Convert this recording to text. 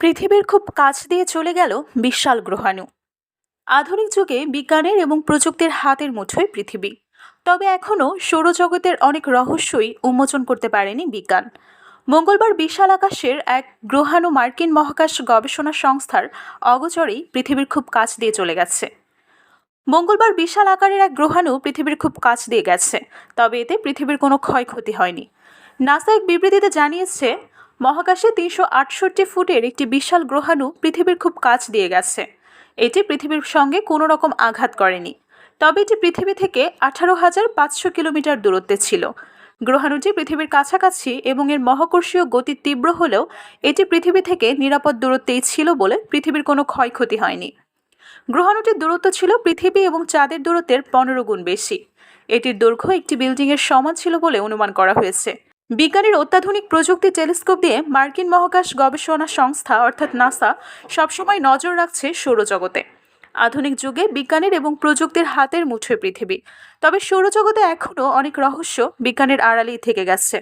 পৃথিবীর খুব কাছ দিয়ে চলে গেল বিশাল গ্রহাণু। আধুনিক যুগে বিজ্ঞানের এবং প্রযুক্তির হাতের মুঠোয় পৃথিবী। তবে এখনও সৌরজগতের অনেক রহস্যই উন্মোচন করতে পারেনি বিজ্ঞান। মঙ্গলবার বিশাল আকাশের এক গ্রহাণু মার্কিন মহাকাশ গবেষণা সংস্থার অগোচরেই পৃথিবীর খুব কাছ দিয়ে চলে গেছে। মঙ্গলবার বিশাল আকারের এক গ্রহাণু পৃথিবীর খুব কাছ দিয়ে গেছে, তবে এতে পৃথিবীর কোনো ক্ষয়ক্ষতি হয়নি। নাসা এক বিবৃতিতে জানিয়েছে মহাকাশে তিনশো আটষট্টি ফুটের একটি বিশাল গ্রহাণু পৃথিবীর খুব কাছ দিয়ে গেছে। এটি পৃথিবীর সঙ্গে কোনো রকম আঘাত করেনি। তবে এটি পৃথিবী থেকে আঠারো হাজার পাঁচশো কিলোমিটার দূরত্বে ছিল। গ্রহাণুটি পৃথিবীর কাছাকাছি এবং এর মহাকর্ষীয় গতি তীব্র হলেও এটি পৃথিবী থেকে নিরাপদ দূরত্বেই ছিল বলে পৃথিবীর কোনো ক্ষয়ক্ষতি হয়নি। গ্রহাণুটির দূরত্ব ছিল পৃথিবী এবং চাঁদের দূরত্বের পনেরো গুণ বেশি। এটির দৈর্ঘ্য একটি বিল্ডিংয়ের সমান ছিল বলে অনুমান করা হয়েছে। বিজ্ঞানের অত্যাধুনিক প্রযুক্তি টেলিস্কোপ দিয়ে মার্কিন মহাকাশ গবেষণা সংস্থা, অর্থাৎ নাসা, সবসময় নজর রাখছে সৌরজগতে। আধুনিক যুগে বিজ্ঞানের এবং প্রযুক্তির হাতের মুঠোয় পৃথিবী। তবে সৌরজগতে এখনও অনেক রহস্য বিজ্ঞানের আড়ালেই থেকে গেছে।